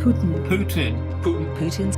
Putin. Putin. Putin. Putin's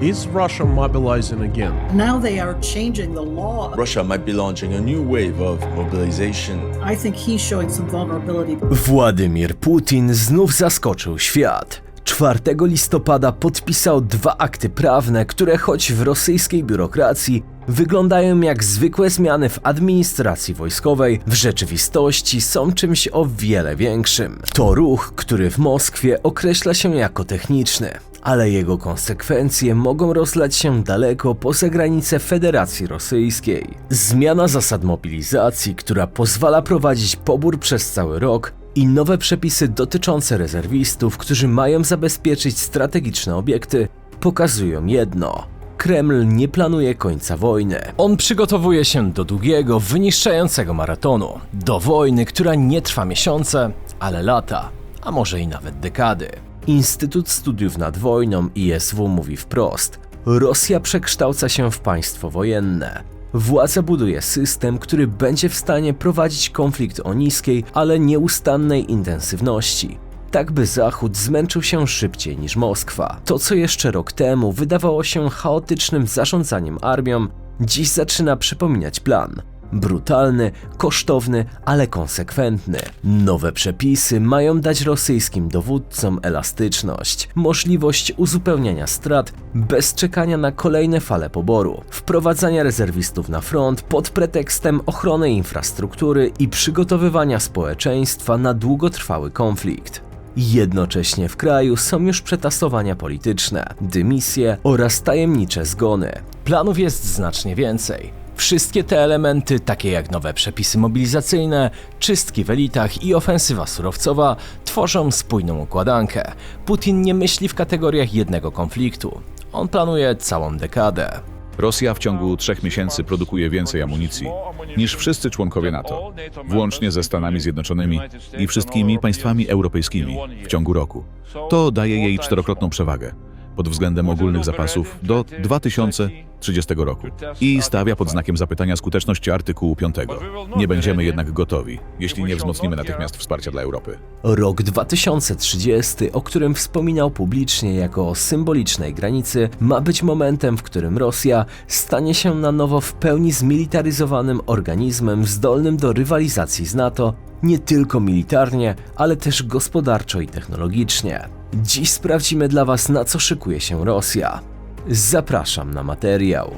Is Russia mobilizing again? Now they are changing the law. Russia might be launching a new wave of mobilization. I think he's showing some vulnerability. Władimir Putin znów zaskoczył świat. 4 listopada podpisał dwa akty prawne, które choć w rosyjskiej biurokracji wyglądają jak zwykłe zmiany w administracji wojskowej, w rzeczywistości są czymś o wiele większym. To ruch, który w Moskwie określa się jako techniczny, ale jego konsekwencje mogą rozlać się daleko poza granice Federacji Rosyjskiej. Zmiana zasad mobilizacji, która pozwala prowadzić pobór przez cały rok, i nowe przepisy dotyczące rezerwistów, którzy mają zabezpieczyć strategiczne obiekty, pokazują jedno. Kreml nie planuje końca wojny. On przygotowuje się do długiego, wyniszczającego maratonu. Do wojny, która nie trwa miesiące, ale lata, a może i nawet dekady. Instytut Studiów nad Wojną ISW mówi wprost: Rosja przekształca się w państwo wojenne. Władza buduje system, który będzie w stanie prowadzić konflikt o niskiej, ale nieustannej intensywności. Tak by Zachód zmęczył się szybciej niż Moskwa. To, co jeszcze rok temu wydawało się chaotycznym zarządzaniem armią, dziś zaczyna przypominać plan. Brutalny, kosztowny, ale konsekwentny. Nowe przepisy mają dać rosyjskim dowódcom elastyczność, możliwość uzupełniania strat bez czekania na kolejne fale poboru, wprowadzania rezerwistów na front pod pretekstem ochrony infrastruktury i przygotowywania społeczeństwa na długotrwały konflikt. Jednocześnie w kraju są już przetasowania polityczne, dymisje oraz tajemnicze zgony. Planów jest znacznie więcej. Wszystkie te elementy, takie jak nowe przepisy mobilizacyjne, czystki w elitach i ofensywa surowcowa, tworzą spójną układankę. Putin nie myśli w kategoriach jednego konfliktu. On planuje całą dekadę. Rosja w ciągu trzech miesięcy produkuje więcej amunicji niż wszyscy członkowie NATO, włącznie ze Stanami Zjednoczonymi i wszystkimi państwami europejskimi w ciągu roku. To daje jej czterokrotną przewagę pod względem ogólnych zapasów do 2030 roku i stawia pod znakiem zapytania skuteczność artykułu 5. Nie będziemy jednak gotowi, jeśli nie wzmocnimy natychmiast wsparcia dla Europy. Rok 2030, o którym wspominał publicznie jako o symbolicznej granicy, ma być momentem, w którym Rosja stanie się na nowo w pełni zmilitaryzowanym organizmem zdolnym do rywalizacji z NATO, nie tylko militarnie, ale też gospodarczo i technologicznie. Dziś sprawdzimy dla Was, na co szykuje się Rosja. Zapraszam na materiał.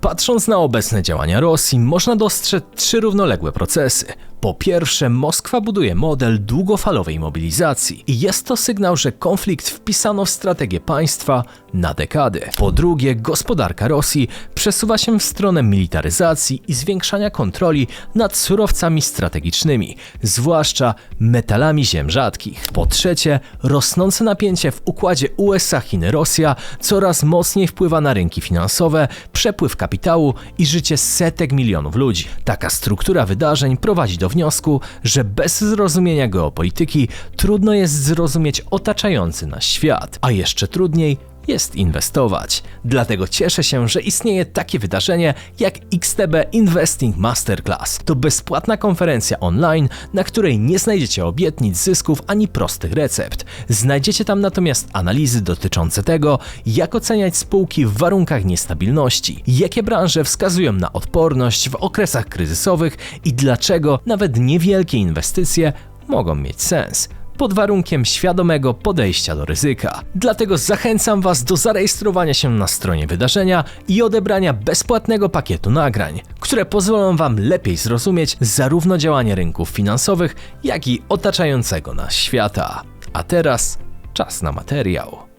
Patrząc na obecne działania Rosji, można dostrzec trzy równoległe procesy. Po pierwsze, Moskwa buduje model długofalowej mobilizacji i jest to sygnał, że konflikt wpisano w strategię państwa na dekady. Po drugie, gospodarka Rosji przesuwa się w stronę militaryzacji i zwiększania kontroli nad surowcami strategicznymi, zwłaszcza metalami ziem rzadkich. Po trzecie, rosnące napięcie w układzie USA-Chiny-Rosja coraz mocniej wpływa na rynki finansowe, przepływ kapitału i życie setek milionów ludzi. Taka struktura wydarzeń prowadzi do wniosku, że bez zrozumienia geopolityki trudno jest zrozumieć otaczający nas świat, a jeszcze trudniej jest inwestować. Dlatego cieszę się, że istnieje takie wydarzenie jak XTB Investing Masterclass. To bezpłatna konferencja online, na której nie znajdziecie obietnic zysków ani prostych recept. Znajdziecie tam natomiast analizy dotyczące tego, jak oceniać spółki w warunkach niestabilności, jakie branże wskazują na odporność w okresach kryzysowych i dlaczego nawet niewielkie inwestycje mogą mieć sens pod warunkiem świadomego podejścia do ryzyka. Dlatego zachęcam Was do zarejestrowania się na stronie wydarzenia i odebrania bezpłatnego pakietu nagrań, które pozwolą Wam lepiej zrozumieć zarówno działanie rynków finansowych, jak i otaczającego nas świata. A teraz czas na materiał.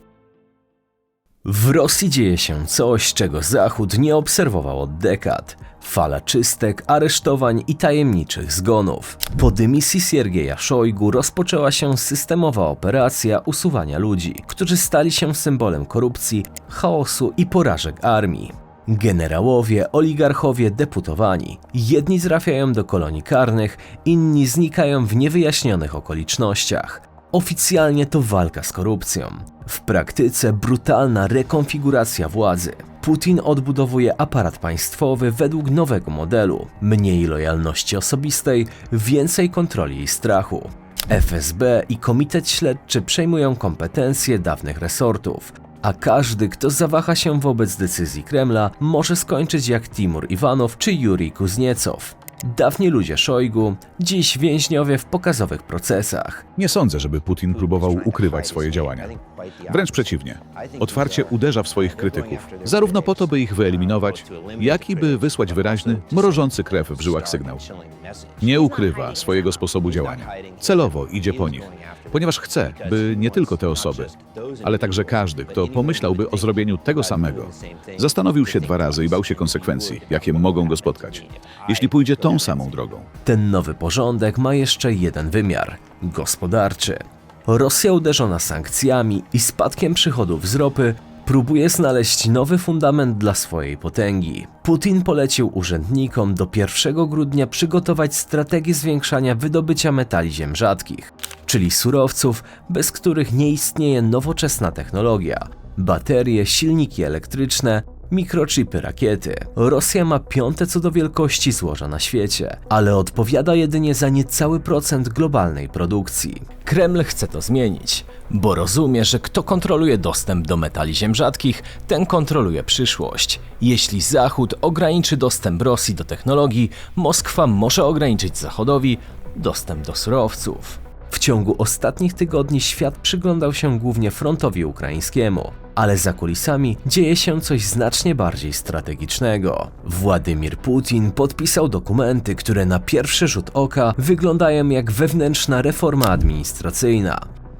W Rosji dzieje się coś, czego Zachód nie obserwował od dekad. Fala czystek, aresztowań i tajemniczych zgonów. Po dymisji Siergieja Szojgu rozpoczęła się systemowa operacja usuwania ludzi, którzy stali się symbolem korupcji, chaosu i porażek armii. Generałowie, oligarchowie, deputowani. Jedni trafiają do kolonii karnych, inni znikają w niewyjaśnionych okolicznościach. Oficjalnie to walka z korupcją. W praktyce brutalna rekonfiguracja władzy. Putin odbudowuje aparat państwowy według nowego modelu. Mniej lojalności osobistej, więcej kontroli i strachu. FSB i Komitet Śledczy przejmują kompetencje dawnych resortów, a każdy, kto zawaha się wobec decyzji Kremla, może skończyć jak Timur Iwanow czy Jurij Kuzniecow. Dawni ludzie Szojgu, dziś więźniowie w pokazowych procesach. Nie sądzę, żeby Putin próbował ukrywać swoje działania. Wręcz przeciwnie. Otwarcie uderza w swoich krytyków, zarówno po to, by ich wyeliminować, jak i by wysłać wyraźny, mrożący krew w żyłach sygnał. Nie ukrywa swojego sposobu działania. Celowo idzie po nich, ponieważ chce, by nie tylko te osoby, ale także każdy, kto pomyślałby o zrobieniu tego samego, zastanowił się dwa razy i bał się konsekwencji, jakie mogą go spotkać, jeśli pójdzie tą samą drogą. Ten nowy porządek ma jeszcze jeden wymiar gospodarczy. Rosja uderzona sankcjami i spadkiem przychodów z ropy próbuje znaleźć nowy fundament dla swojej potęgi. Putin polecił urzędnikom do 1 grudnia przygotować strategię zwiększania wydobycia metali ziem rzadkich, czyli surowców, bez których nie istnieje nowoczesna technologia. Baterie, silniki elektryczne, mikrochipy rakiety. Rosja ma piąte co do wielkości złoża na świecie, ale odpowiada jedynie za niecały procent globalnej produkcji. Kreml chce to zmienić, bo rozumie, że kto kontroluje dostęp do metali ziem rzadkich, ten kontroluje przyszłość. Jeśli Zachód ograniczy dostęp Rosji do technologii, Moskwa może ograniczyć Zachodowi dostęp do surowców. W ciągu ostatnich tygodni świat przyglądał się głównie frontowi ukraińskiemu, ale za kulisami dzieje się coś znacznie bardziej strategicznego. Władimir Putin podpisał dokumenty, które na pierwszy rzut oka wyglądają jak wewnętrzna reforma administracyjna.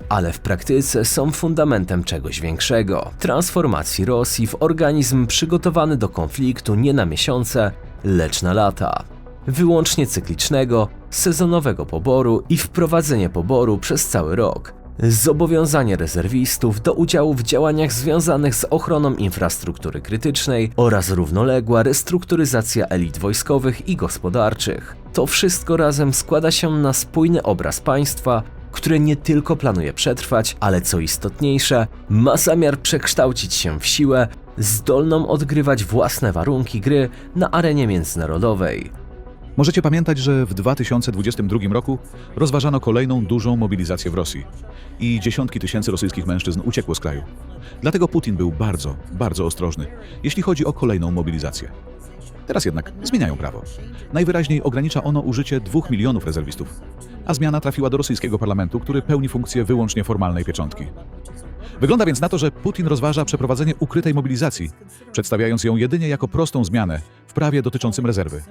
Ale w praktyce są fundamentem czegoś większego transformacji Rosji w organizm przygotowany do konfliktu nie na miesiące, lecz na lata wyłącznie cyklicznego, sezonowego poboru i wprowadzenie poboru przez cały rok. Zobowiązanie rezerwistów do udziału w działaniach związanych z ochroną infrastruktury krytycznej oraz równoległa restrukturyzacja elit wojskowych i gospodarczych. To wszystko razem składa się na spójny obraz państwa, które nie tylko planuje przetrwać, ale co istotniejsze, ma zamiar przekształcić się w siłę zdolną odgrywać własne warunki gry na arenie międzynarodowej. Możecie pamiętać, że w 2022 roku rozważano kolejną dużą mobilizację w Rosji i dziesiątki tysięcy rosyjskich mężczyzn uciekło z kraju. Dlatego Putin był bardzo, bardzo ostrożny, jeśli chodzi o kolejną mobilizację. Teraz jednak zmieniają prawo. Najwyraźniej ogranicza ono użycie dwóch milionów rezerwistów, a zmiana trafiła do rosyjskiego parlamentu, który pełni funkcję wyłącznie formalnej pieczątki. Wygląda więc na to, że Putin rozważa przeprowadzenie ukrytej mobilizacji, przedstawiając ją jedynie jako prostą zmianę w prawie dotyczącym rezerwy.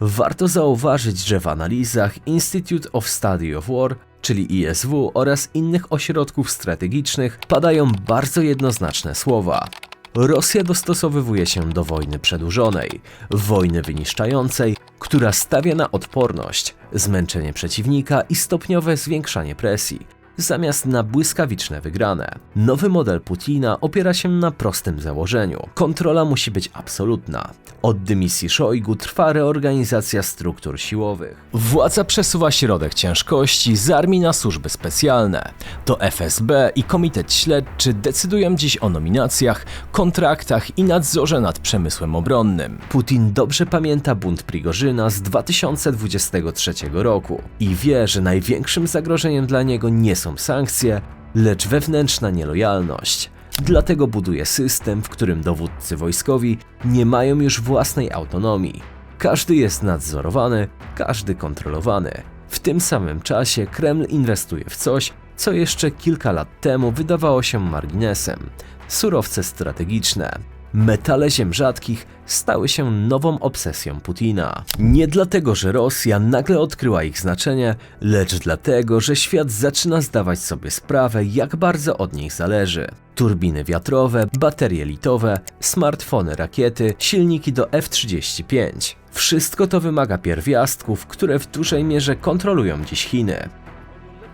Warto zauważyć, że w analizach Institute of Study of War, czyli ISW oraz innych ośrodków strategicznych padają bardzo jednoznaczne słowa. Rosja dostosowywuje się do wojny przedłużonej, wojny wyniszczającej, która stawia na odporność, zmęczenie przeciwnika i stopniowe zwiększanie presji, zamiast na błyskawiczne wygrane. Nowy model Putina opiera się na prostym założeniu. Kontrola musi być absolutna. Od dymisji Szojgu trwa reorganizacja struktur siłowych. Władza przesuwa środek ciężkości z armii na służby specjalne. To FSB i Komitet Śledczy decydują dziś o nominacjach, kontraktach i nadzorze nad przemysłem obronnym. Putin dobrze pamięta bunt Prigorzyna z 2023 roku i wie, że największym zagrożeniem dla niego nie są sankcje, lecz wewnętrzna nielojalność. Dlatego buduje system, w którym dowódcy wojskowi nie mają już własnej autonomii. Każdy jest nadzorowany, każdy kontrolowany. W tym samym czasie Kreml inwestuje w coś, co jeszcze kilka lat temu wydawało się marginesem surowce strategiczne. Metale ziem rzadkich stały się nową obsesją Putina. Nie dlatego, że Rosja nagle odkryła ich znaczenie, lecz dlatego, że świat zaczyna zdawać sobie sprawę, jak bardzo od nich zależy. Turbiny wiatrowe, baterie litowe, smartfony, rakiety, silniki do F-35. Wszystko to wymaga pierwiastków, które w dużej mierze kontrolują dziś Chiny.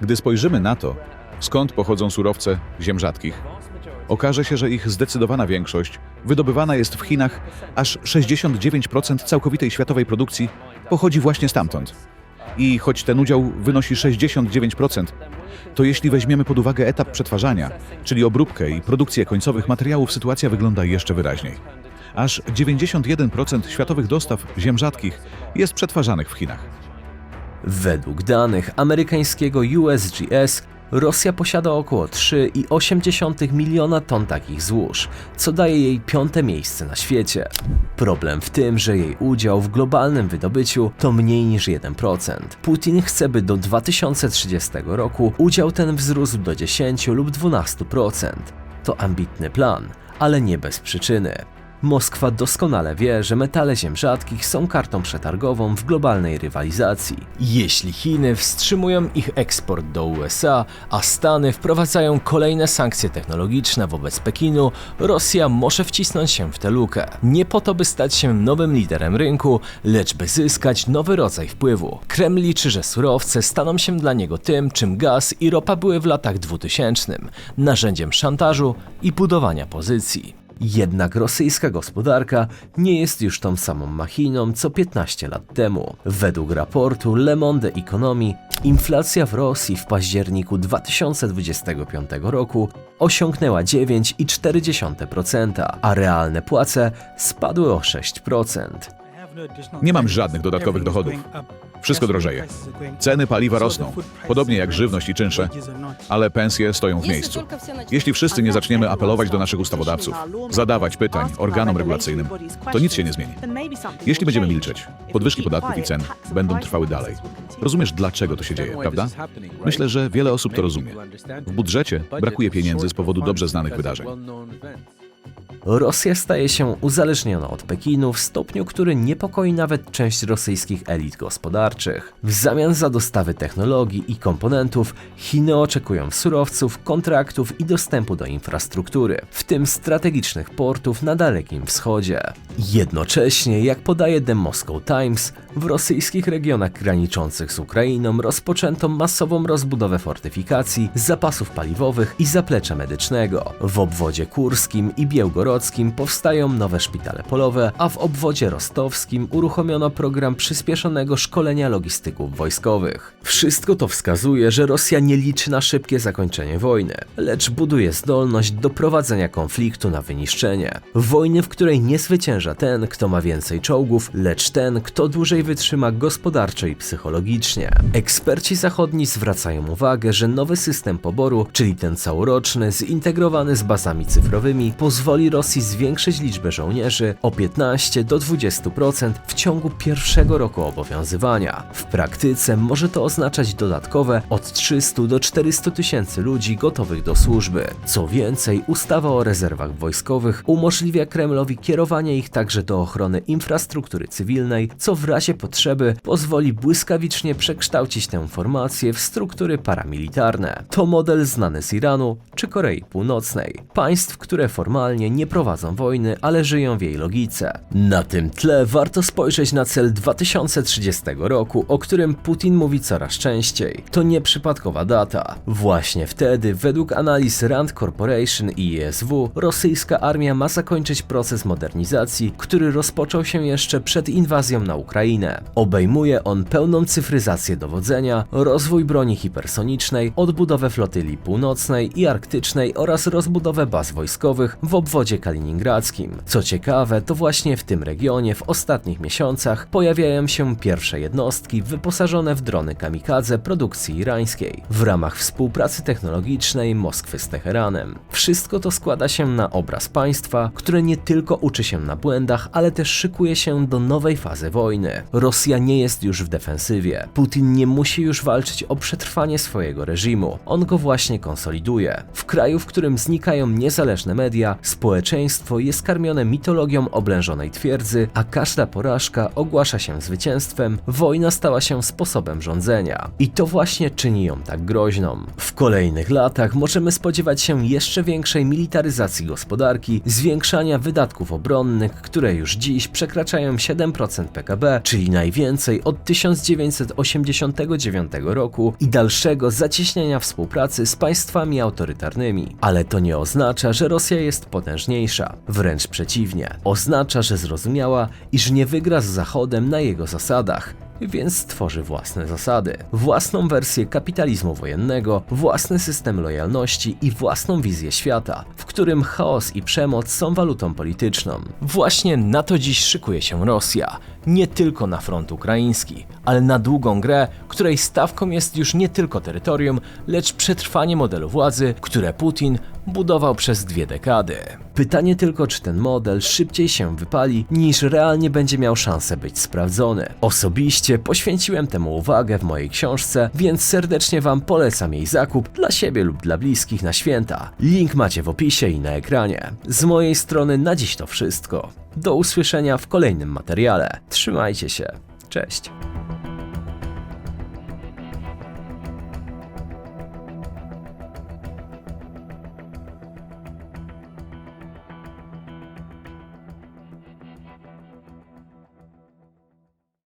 Gdy spojrzymy na to, skąd pochodzą surowce ziem rzadkich, okaże się, że ich zdecydowana większość wydobywana jest w Chinach, aż 69% całkowitej światowej produkcji pochodzi właśnie stamtąd. I choć ten udział wynosi 69%, to jeśli weźmiemy pod uwagę etap przetwarzania, czyli obróbkę i produkcję końcowych materiałów, sytuacja wygląda jeszcze wyraźniej. Aż 91% światowych dostaw ziem rzadkich jest przetwarzanych w Chinach. Według danych amerykańskiego USGS Rosja posiada około 3,8 miliona ton takich złóż, co daje jej piąte miejsce na świecie. Problem w tym, że jej udział w globalnym wydobyciu to mniej niż 1%. Putin chce, by do 2030 roku udział ten wzrósł do 10 lub 12%. To ambitny plan, ale nie bez przyczyny. Moskwa doskonale wie, że metale ziem rzadkich są kartą przetargową w globalnej rywalizacji. Jeśli Chiny wstrzymują ich eksport do USA, a Stany wprowadzają kolejne sankcje technologiczne wobec Pekinu, Rosja może wcisnąć się w tę lukę. Nie po to, by stać się nowym liderem rynku, lecz by zyskać nowy rodzaj wpływu. Kreml liczy, że surowce staną się dla niego tym, czym gaz i ropa były w latach 2000 narzędziem szantażu i budowania pozycji. Jednak rosyjska gospodarka nie jest już tą samą machiną co 15 lat temu. Według raportu Le Monde Economy inflacja w Rosji w październiku 2025 roku osiągnęła 9,4%, a realne płace spadły o 6%. Nie mam żadnych dodatkowych dochodów. Wszystko drożeje. Ceny paliwa rosną, podobnie jak żywność i czynsze, ale pensje stoją w miejscu. Jeśli wszyscy nie zaczniemy apelować do naszych ustawodawców, zadawać pytań organom regulacyjnym, to nic się nie zmieni. Jeśli będziemy milczeć, podwyżki podatków i cen będą trwały dalej. Rozumiesz, dlaczego to się dzieje, prawda? Myślę, że wiele osób to rozumie. W budżecie brakuje pieniędzy z powodu dobrze znanych wydarzeń. Rosja staje się uzależniona od Pekinu w stopniu, który niepokoi nawet część rosyjskich elit gospodarczych. W zamian za dostawy technologii i komponentów, Chiny oczekują surowców, kontraktów i dostępu do infrastruktury, w tym strategicznych portów na Dalekim Wschodzie. Jednocześnie, jak podaje The Moscow Times, w rosyjskich regionach graniczących z Ukrainą rozpoczęto masową rozbudowę fortyfikacji, zapasów paliwowych i zaplecza medycznego. W obwodzie kurskim i białgorodzkim powstają nowe szpitale polowe, a w obwodzie rostowskim uruchomiono program przyspieszonego szkolenia logistyków wojskowych. Wszystko to wskazuje, że Rosja nie liczy na szybkie zakończenie wojny, lecz buduje zdolność do prowadzenia konfliktu na wyniszczenie. Wojny, w której nie zwycięża ten, kto ma więcej czołgów, lecz ten, kto dłużej wytrzyma gospodarczo i psychologicznie. Eksperci zachodni zwracają uwagę, że nowy system poboru, czyli ten całoroczny, zintegrowany z bazami cyfrowymi, pozwoli Rosji zwiększyć liczbę żołnierzy o 15 do 20% w ciągu pierwszego roku obowiązywania. W praktyce może to oznaczać dodatkowe od 300 do 400 tysięcy ludzi gotowych do służby. Co więcej, ustawa o rezerwach wojskowych umożliwia Kremlowi kierowanie ich także do ochrony infrastruktury cywilnej, co w razie potrzeby pozwoli błyskawicznie przekształcić tę formację w struktury paramilitarne. To model znany z Iranu czy Korei Północnej, państw, które formalnie nie prowadzą wojny, ale żyją w jej logice. Na tym tle warto spojrzeć na cel 2030 roku, o którym Putin mówi coraz częściej. To nieprzypadkowa data. Właśnie wtedy, według analiz Rand Corporation i ESW, rosyjska armia ma zakończyć proces modernizacji, który rozpoczął się jeszcze przed inwazją na Ukrainę. Obejmuje on pełną cyfryzację dowodzenia, rozwój broni hipersonicznej, odbudowę flotyli północnej i arktycznej oraz rozbudowę baz wojskowych w obwodzie kaliningradzkim. Co ciekawe, to właśnie w tym regionie w ostatnich miesiącach pojawiają się pierwsze jednostki wyposażone w drony kamikadze produkcji irańskiej w ramach współpracy technologicznej Moskwy z Teheranem. Wszystko to składa się na obraz państwa, które nie tylko uczy się na błędach, ale też szykuje się do nowej fazy wojny. Rosja nie jest już w defensywie. Putin nie musi już walczyć o przetrwanie swojego reżimu. On go właśnie konsoliduje. W kraju, w którym znikają niezależne media, społeczeństwo jest karmione mitologią oblężonej twierdzy, a każda porażka ogłasza się zwycięstwem, wojna stała się sposobem rządzenia. I to właśnie czyni ją tak groźną. W kolejnych latach możemy spodziewać się jeszcze większej militaryzacji gospodarki, zwiększania wydatków obronnych, które już dziś przekraczają 7% PKB, czyli najwięcej od 1989 roku i dalszego zacieśniania współpracy z państwami autorytarnymi. Ale to nie oznacza, że Rosja jest Wręcz przeciwnie. Oznacza, że zrozumiała, iż nie wygra z Zachodem na jego zasadach. więc stworzy własne zasady, własną wersję kapitalizmu wojennego, własny system lojalności i własną wizję świata, w którym chaos i przemoc są walutą polityczną. Właśnie na to dziś szykuje się Rosja. Nie tylko na front ukraiński, ale na długą grę, której stawką jest już nie tylko terytorium, lecz przetrwanie modelu władzy, które Putin budował przez dwie dekady. Pytanie tylko, czy ten model szybciej się wypali, niż realnie będzie miał szansę być sprawdzony. Osobiście poświęciłem temu uwagę w mojej książce, więc serdecznie Wam polecam jej zakup dla siebie lub dla bliskich na święta. Link macie w opisie i na ekranie. Z mojej strony na dziś to wszystko. Do usłyszenia w kolejnym materiale. Trzymajcie się. Cześć.